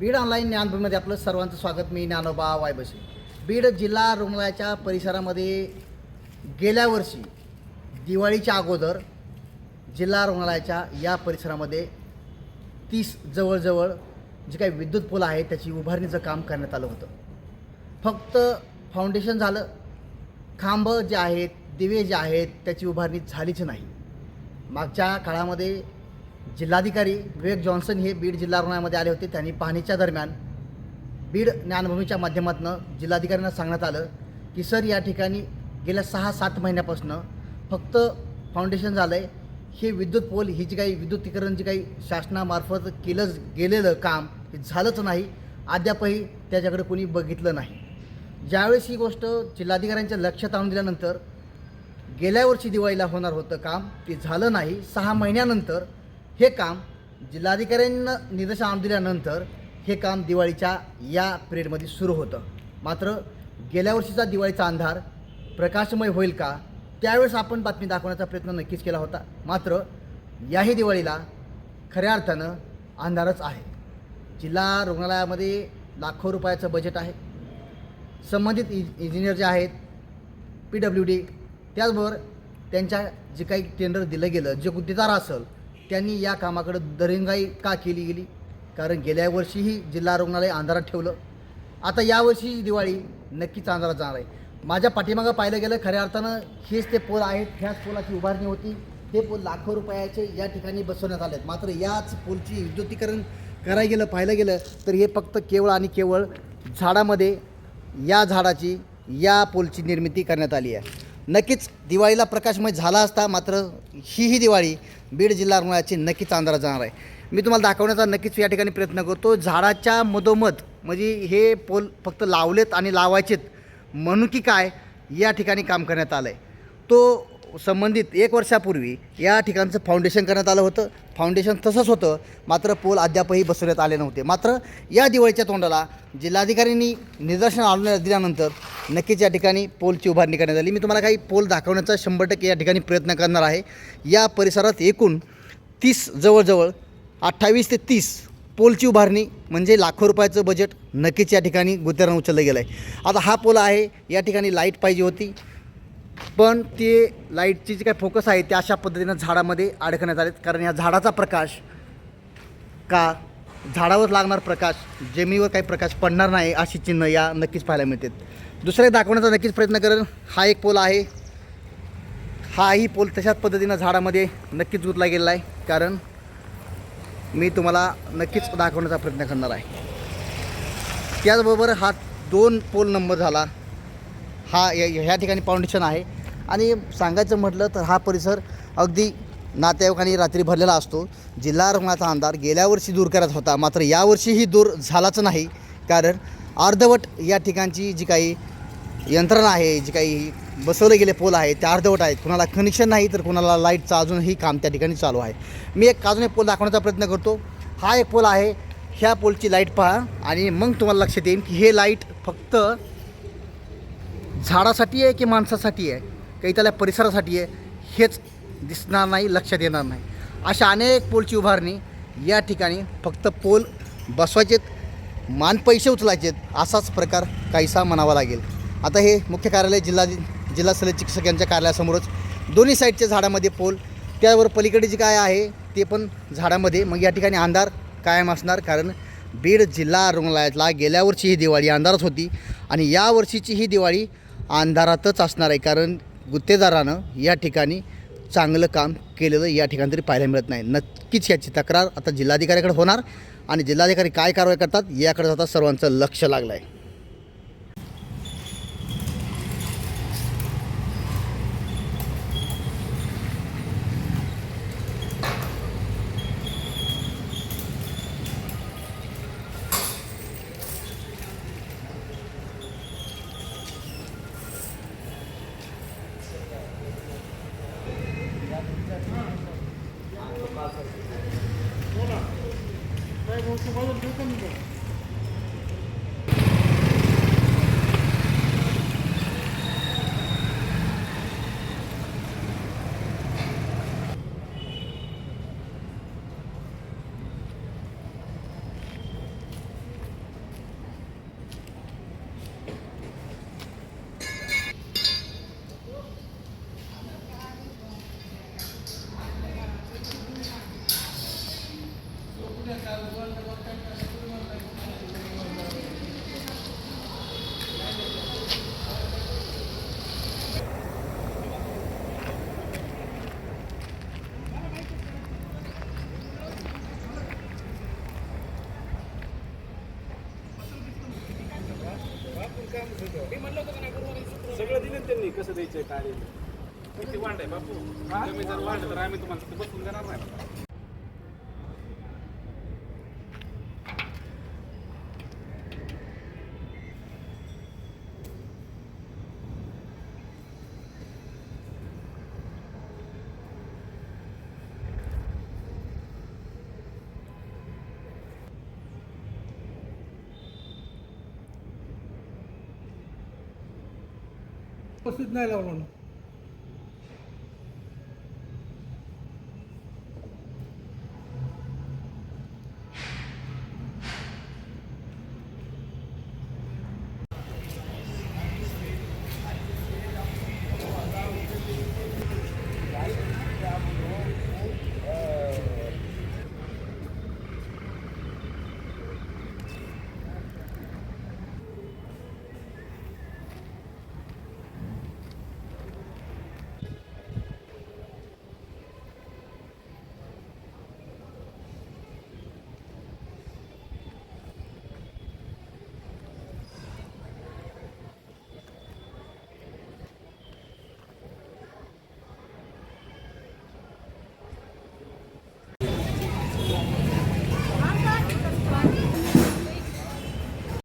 Beed online ज्ञानभूमीमध्ये आपलं सर्वांचं स्वागत. मी ज्ञानोबा वायबसे. बीड जिल्हा रुग्णालयाच्या परिसरामध्ये गेल्या वर्षी दिवाळीच्या अगोदर जिल्हा रुग्णालयाच्या या परिसरामध्ये तीस जवळजवळ जे काही विद्युत पुल आहे त्याची उभारणीचं काम करण्यात आलं होतं. फक्त फाउंडेशन झालं. खांब जे आहेत दिवे जे आहेत त्याची उभारणी झालीच नाही. मागच्या काळामध्ये जिल्हाधिकारी विवेक जॉन्सन हे बीड जिल्हा रुग्णालयामध्ये आले होते. त्यांनी पाहणीच्या दरम्यान बीड ज्ञानभूमीच्या माध्यमातून जिल्हाधिकाऱ्यांना सांगण्यात आलं की सर या ठिकाणी गेल्या सहा सात महिन्यापासून फक्त फाउंडेशन झालं आहे हे विद्युत पोल ही जी काही विद्युतीकरण जी काही शासनामार्फत केलं गेलेलं काम हे झालंच नाही. अद्यापही त्याच्याकडे कोणी बघितलं नाही. ज्यावेळेस ही गोष्ट जिल्हाधिकाऱ्यांच्या लक्षात आणून दिल्यानंतर गेल्या वर्षी दिवाळीला होणार होतं काम ते झालं नाही. सहा महिन्यानंतर हे काम जिल्हाधिकाऱ्यांना निदर्शन दिल्यानंतर हे काम दिवाळीच्या या पिरियडमध्ये सुरू होतं. मात्र गेल्या वर्षीचा दिवाळीचा अंधार प्रकाशमय होईल का त्यावेळेस आपण बातमी दाखवण्याचा प्रयत्न नक्कीच केला होता. मात्र याही दिवाळीला खऱ्या अर्थानं अंधारच आहे. जिल्हा रुग्णालयामध्ये लाखो रुपयाचं बजेट आहे. संबंधित इंज इंजिनियर जे आहेत पी डब्ल्यू डी त्याचबरोबर त्यांच्या जे काही टेंडर दिलं गेलं जे गुत्तेदार असेल त्यांनी या कामाकडं दरिंगाई का केली गेली? कारण गेल्या वर्षीही जिल्हा रुग्णालय अंधारात ठेवलं. आता यावर्षी दिवाळी नक्कीच अंधारात जाणार आहे. माझ्या पाठीमागं पाहिलं गेलं खऱ्या अर्थानं हेच ते पोल आहेत. ह्याच पोलाची उभारणी होती. हे पोल लाखो रुपयाचे या ठिकाणी बसवण्यात आले आहेत मात्र याच पोलची विद्युतीकरण करायला गेलं पाहिलं गेलं तर हे फक्त केवळ आणि केवळ झाडामध्ये या झाडाची या पोलची निर्मिती करण्यात आली आहे. नक्कीच दिवाळीला प्रकाशमय झाला असता मात्र ही ही दिवाळी बीड जिल्हा रुग्णालयाची नक्कीच अंधारात जाणार आहे. मी तुम्हाला दाखवण्याचा नक्कीच या ठिकाणी प्रयत्न करतो. झाडाच्या मधोमध म्हणजे हे पोल फक्त लावलेत आणि लावायचेत म्हणून की काय या ठिकाणी काम करण्यात आलं आहे तो संबंधित एक वर्षापूर्वी या ठिकाणचं फाउंडेशन करण्यात आलं होतं. फाउंडेशन तसंच होतं मात्र पोल अद्यापही बसवण्यात आले नव्हते. मात्र या दिवाळीच्या तोंडाला जिल्हाधिकाऱ्यांनी निदर्शन आणून दिल्यानंतर नक्कीच या ठिकाणी पोलची उभारणी करण्यात आली. मी तुम्हाला काही पोल दाखवण्याचा शंभर टक्के या ठिकाणी प्रयत्न करणार आहे. या परिसरात एकूण तीस जवळजवळ अठ्ठावीस ते तीस पोलची उभारणी म्हणजे लाखो रुपयाचं बजेट नक्कीच या ठिकाणी गुत्तेरानं उचललं गेलं आहे आता हा पोल आहे या ठिकाणी लाइट पाहिजे होती. पण ते लाईटची जी काही फोकस आहे ते अशा पद्धतीनं झाडामध्ये अडकण्यात आलेत. कारण या झाडाचा प्रकाश का? झाडावर लागणार प्रकाश जमिनीवर काही प्रकाश पडणार नाही अशी चिन्ह या नक्कीच पाहायला मिळतात. दुसरे दाखवण्याचा नक्कीच प्रयत्न करेल. हा एक पोल आहे. हाही पोल तशाच पद्धतीनं झाडामध्ये नक्कीच गुतला गेलेला आहे. कारण मी तुम्हाला नक्कीच दाखवण्याचा प्रयत्न करणार आहे. त्याचबरोबर हा दोन पोल नंबर झाला. हा या ह्या ठिकाणी फाउंडेशन आहे. आणि सांगायचं म्हटलं तर हा परिसर अगदी नातेवाईकांनी रात्री भरलेला असतो. जिल्हा रुग्णाचा अंधार गेल्या वर्षी दूर करत होता. मात्र यावर्षीही दूर झालाच नाही. कारण अर्धवट या ठिकाणची जी काही यंत्रणा आहे जी काही बसवले गेले पोल आहे ते अर्धवट आहेत. कुणाला कनेक्शन नाही तर कुणाला लाईटचं अजूनही काम त्या ठिकाणी चालू आहे. मी एक अजून एक पोल दाखवण्याचा प्रयत्न करतो. हा एक पोल आहे. ह्या पोलची लाइट पहा. आणि मग तुम्हाला लक्षात येईल की हे लाइट फक्त झाडासाठी आहे की माणसासाठी आहे? काही त्याला परिसरासाठी आहे? हेच दिसणार नाही लक्षात येणार नाही. अशा अनेक पोलची उभारणी या ठिकाणी फक्त पोल बसवायचेत. मान पैसे उचलायचे असाच प्रकार काहीसा म्हणावा लागेल. आता हे मुख्य कार्यालय जिल्हा जिल्हा शल्य चिकित्सक यांच्या कार्यालयासमोरच दोन्ही साईडच्या झाडामध्ये पोल त्यावर पलीकडे जे काय आहे ते पण झाडामध्ये. मग या ठिकाणी अंधार कायम असणार कारण बीड जिल्हा रुग्णालयातला गेल्या वर्षी ही दिवाळी अंधारात होती आणि या वर्षीची ही दिवाळी अंधारातच असणार आहे कारण गुत्तेदारानं या ठिकाणी चांगलं काम केलेलं या ठिकाणी तरी पाहायला मिळत नाही. नक्कीच याची तक्रार आता जिल्हाधिकाऱ्याकडे होणार आणि जिल्हाधिकारी काय कारवाई करतात याकडे आता सर्वांचं लक्ष लागलं आहे আচ্ছা किती वांड आहे बापू? तुम्ही जर वांड तर आम्ही तुम्हाला बसून देणार नाही. Pasid na lawan.